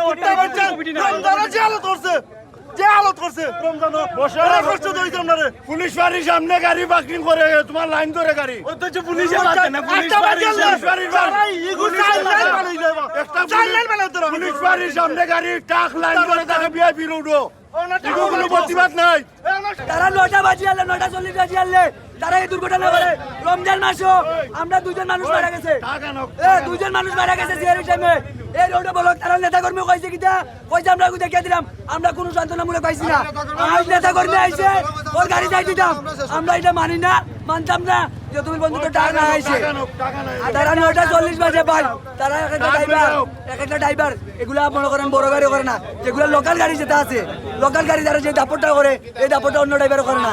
ভুট্টা করছে রমজানে যে হালত করছে যে হালত করছে রমজান বসে করছে তো আপনারে পুলিশ বাড়ির সামনে গাড়ি পার্কিং করে তোমার লাইন ধরে গাড়ি। পুলিশে বাঁচে না পুলিশ পুলিশ বাড়ির। একটা। পুলিশ সামনে গাড়ি টাক লাইন করে তাকে বিয়ে বিরুডো কোনো প্রতিবাদ নাই। তারা নটা বাজি আনলে নটা চল্লিশ বাজি আনলে তারা এই দুর্ঘটনা করে রমজান মাসও আমরা দুজন মানুষ মারা গেছে। এ দুজন মানুষ মারা গেছে সিয়ারি টাইমে এই রোডে বলো তারা নেতা কর্মী কইছে কিটা কইছে আমরা দেখিয়ে দিলাম আমরা কোনো সান্ত্বনামূলক পাইছি না। আজ নেতা কর্মী আইছে ওর গাড়ি যাই দিতাম। আমরা এটা মানি না মানতাম না। যে তুমি বন্ধু তো টাকা না আইছে তারা নটা চল্লিশ বাজে পাই তারা এক একটা ড্রাইভার এক একটা ড্রাইভার এগুলা মনে করেন বড় গাড়ি করে না যেগুলো লোকাল গাড়ি যেটা আছে লোকাল গাড়ি যারা যে দাপটটা করে এই দাপটটা অন্য ড্রাইভার করে না।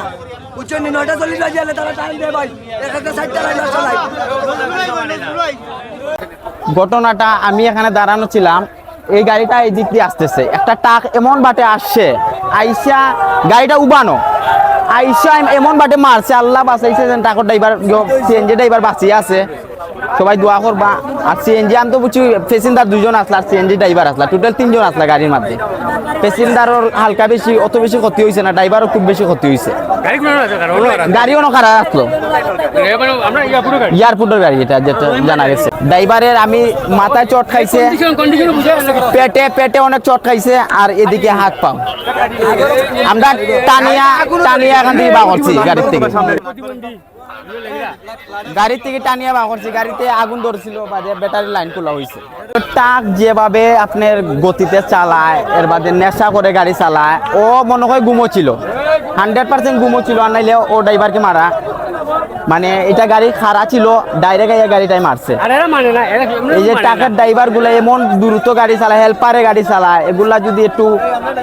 বুঝছেন নি? নয়টা চল্লিশ বাজে এলে তারা টাইম দেয় ভাই এক একটা সাইড চালাই চালাই ঘটনাটা আমি এখানে দাঁড়ানো ছিলাম এই গাড়িটা এই দিক দিয়ে আসতেছে। একটা টাক এমন বাটে আসছে আইসা গাড়িটা উবানো। আইসা এমন বাটে মারছে আল্লাহ বাঁচাইছে টাকর ড্রাইভার সিএনজি ড্রাইভার বাঁচিয়ে আছে। সবাই দোয়া করবা। আর সিএনজি আমি তো বুঝছি প্যাসেঞ্জার দুজন আসলা আর সিএনজি ড্রাইভার আসলা। টোটাল তিনজন আসলা গাড়ির মধ্যে। প্যাসেঞ্জারের হালকা বেশি অত বেশি ক্ষতি হয়েছে না ড্রাইভারও খুব বেশি ক্ষতি হয়েছে গাড়িও নখারা আসলো। এয়ারপোর্টের গাড়ি। এটা যেটা জানা গেছে। ড্রাইভারের আমি মাথায় চট খাইছে। পেটে পেটে অনেক চট খাইছে আর এদিকে হাত পাও। আমরা টানিয়া টানিয়া এখান থেকে বা করছি গাড়ির থেকে। গাড়ির থেকে টানিয়া বা করছি গাড়িতে আগুন ধরছিল বাদে ব্যাটারি লাইন খোলা হয়েছে টাক যেভাবে আপনার গতিতে চালায় এর বাদে নেশা করে গাড়ি চালায় ও মনে হয় গুমো ছিল। হান্ড্রেড পার্সেন্ট গুমো ছিল আর নাইলে ও ড্রাইভারকে মারা। মানে এটা গাড়ি খারা ছিল ডাইরেক্ট এই গাড়িটাই মারছে। এই যে টাকার ড্রাইভারগুলা এমন দ্রুত গাড়ি চালায় হেল্পারে গাড়ি চালায় এগুলা যদি একটু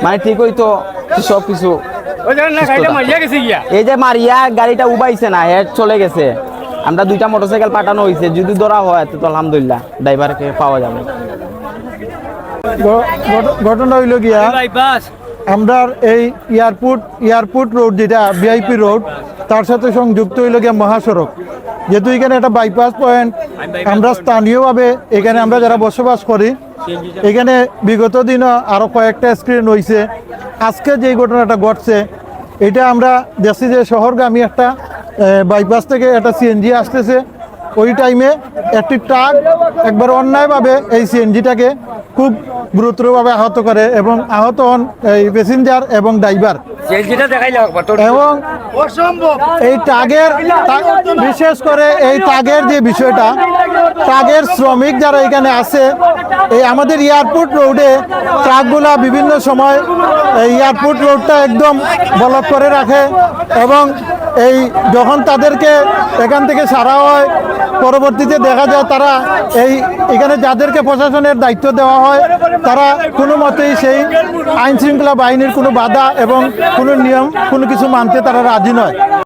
মানে ঠিক হইতো সব কিছু এই যে মারিয়া গাড়িটা উবাইছে না হেড চলে গেছে। আমরা দুইটা মোটরসাইকেল পাঠানো হয়েছে যদি ধরা হয় তো আলহামদুলিল্লাহ ড্রাইভারকে পাওয়া যাবে। ঘটনা হইল গিয়া আমরা এই এয়ারপোর্ট এয়ারপোর্ট রোড যেটা ভিআইপি রোড তার সাথে সংযুক্ত হইল গিয়া মহাসড়ক। যেহেতু এখানে একটা বাইপাস পয়েন্ট আমরা স্থানীয়ভাবে এখানে আমরা যারা বসবাস করি, এখানে বিগত দিনও আরও কয়েকটা স্ক্রিন হয়েছে আজকে যে ঘটনাটা ঘটছে, এটা আমরা দেখছি যে শহরগামী একটা বাইপাস থেকে একটা সিএনজি আসতেছে। ওই টাইমে একটি ট্রাক একবার অন্যায়ভাবে এই সিএনজিটাকে খুব গুরুতরভাবে আহত করে এবং আহত হন এই প্যাসেঞ্জার এবং ড্রাইভার এবং এই ট্রাগের বিশেষ করে এই ট্রাগের যে বিষয়টা ট্রাগের শ্রমিক যারা এখানে আছে, এই আমাদের এয়ারপোর্ট রোডে ট্রাকগুলা বিভিন্ন সময় এয়ারপোর্ট রোডটা একদম ব্লক করে রাখে এবং এই যখন তাদেরকে এখান থেকে সারা হয়, পরবর্তীতে দেখা যায় তারা এই এখানে যাদেরকে প্রশাসনের দায়িত্ব দেওয়া হয়, তারা কোনো মতেই সেই আইন শৃঙ্খলা বাহিনীর কোনো বাধা এবং কোনো নিয়ম, কোনো কিছু মানতে তারা রাজি নয়।